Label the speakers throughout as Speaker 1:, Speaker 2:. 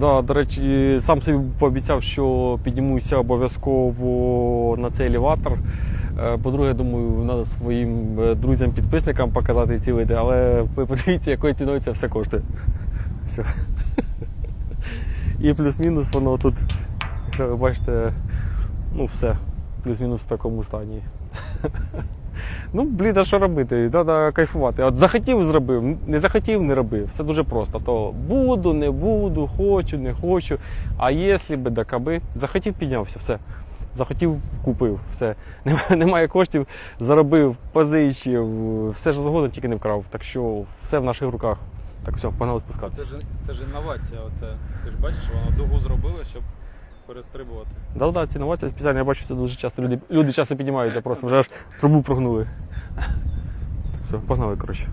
Speaker 1: Да, до речі, сам собі пообіцяв, що піднімуся обов'язково на цей елеватор. Е, По-друге, думаю, треба своїм е, друзям-підписникам показати ці види, але ви подивіться, якою ціною це все коштує. Все. І плюс-мінус воно тут, якщо ви бачите, ну все, плюс-мінус в такому стані. Ну, блін, а що робити? Треба кайфувати. От захотів зробив, не захотів, не робив. Все дуже просто. То буду, не буду, хочу, не хочу. А якщо би да каби, захотів, піднявся, все. Захотів, купив, все. Немає коштів, заробив, позичив, все ж згодом, тільки не вкрав. Так що все в наших руках. Так все, погнали
Speaker 2: Це
Speaker 1: спускатися.
Speaker 2: ж, це ж інновація. Оце. Ти ж бачиш, воно дугу зробили, щоб перестрибувати.
Speaker 1: Да, да, ці інновації спеціально. Я бачу, що дуже часто люди, люди часто піднімаються, просто вже аж трубу прогнули. Так, все, погнали, коротше.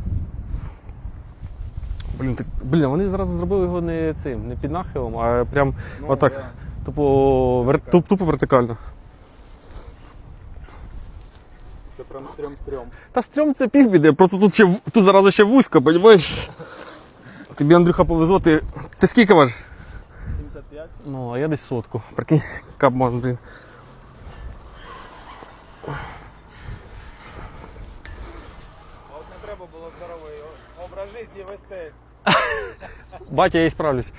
Speaker 1: Блін, так, блін, вони зараз зробили його не цим, не під нахилом, а прям
Speaker 2: Ну,
Speaker 1: отак.
Speaker 2: да.
Speaker 1: Тупо, вер, туп, тупо вертикально.
Speaker 2: Це прям стрьом-стрьом.
Speaker 1: Та стрьом це півбіди, просто тут ще тут зараз ще вузько, розумієш? Тобі, Андрюха, повезло, ти, ти скільки важиш?
Speaker 2: 75?
Speaker 1: Ну, а я десь сотку. Прикинь, капман, блін.
Speaker 2: Треба було здоровий образ життя вести.
Speaker 1: Батя, я і справлюсь.